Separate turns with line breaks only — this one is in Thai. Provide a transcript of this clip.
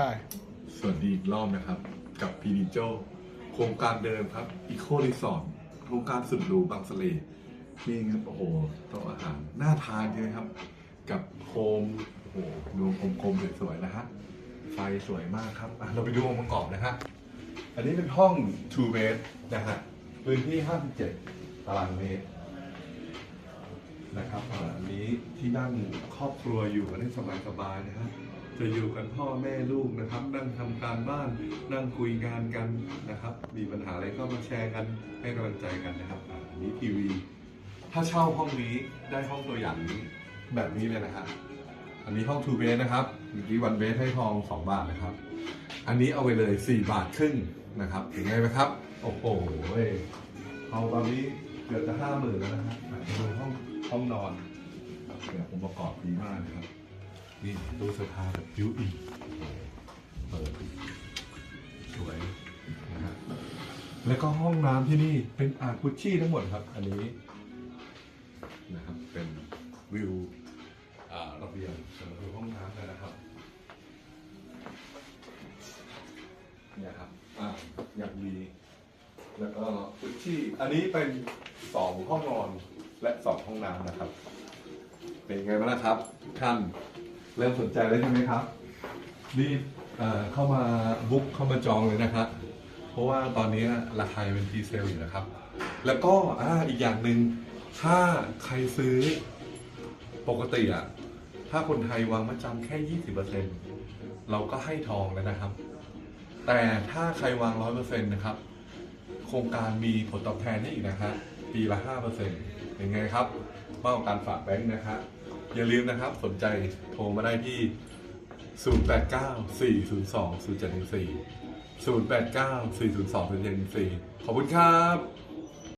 ได้
สวัสดีอีกรอบนะครับ กับพีนิโจโครงการเดิมครับอีโครีสอร์ทโครงการสุดหรูบางสะเลนี่ครับโอ้โหโต๊ะอาหารน่าทานใช่ไหมครับ กับโคมโอ้โหดูโคมๆสวยๆนะฮะไฟสวยมากครับอะเราไปดูองค์ประกอบนะฮะอันนี้เป็นห้อง two bed นะฮะพื้นที่ 57 ตารางเมตร นะครับอันนี้ที่นั่งครอบครัวอยู่กันได้สบายๆนะฮะจะอยู่กันพ่อแม่ลูกนะครับ นั่งทำการบ้านนั่งคุยงานกันนะครับ มีปัญหาอะไรก็มาแชร์กันให้กำลังใจกันนะครับอันนี้ทีวี ถ้าเช่าห้องนี้ได้ห้องตัวอย่างนี้แบบนี้เลยนะครับอันนี้ห้องทูเบสนะครับเมื่อกี้วันเบสให้ทอง2บาทนะครับ อันนี้เอาไปเลย4บาทครึ่งนะครับเห็นไงไหมครับ โอ้โหเอาตอนนี้เกือบจะห้าหมื่นแล้วนะฮะอะดูห้อง ห้องนอนเนี่ยผมประกอบดีมากนะครับ นี่ตู้เสื้อผ้าแบบบิวอินเปิดสวยนะฮะแล้วก็ห้องน้ำที่นี่เป็นอ่างกุชชี่ทั้งหมดครับ อันนี้นะครับเป็นวิวอ่าระเบียงสำหรับห้องน้ำกันนะครับเนี่ยครับอ่าอย่างดี แล้วก็พื้นที่อันนี้เป็นสองห้องนอน และสองห้องน้ำนะครับ เป็นไงบ้างนะครับ ท่านเริ่มสนใจแล้วใช่ไหมครับรีบเอ่เข้ามาบุ๊กเข้ามาจองเลยนะครับ เพราะว่าตอนนี้ราคาเป็นพีเซลอยู่นะครับ แล้วก็อ,อีกอย่างหนึ่งถ้าใครซื้อปกติอะถ้าคนไทยวางมัดจำแค่ 20%เราก็ให้ทองแล้วนะครับ แต่ถ้าใครวาง 100%นะครับ โครงการมีผลตอบแทนให้อีกนะฮะปีละ 5% ยังไงครับมากกว่าการฝากแบงค์นะครับอย่าลืมนะครับสนใจโทรมาได้ที่ 089 402 0714 089 402 0714 ขอบคุณครับ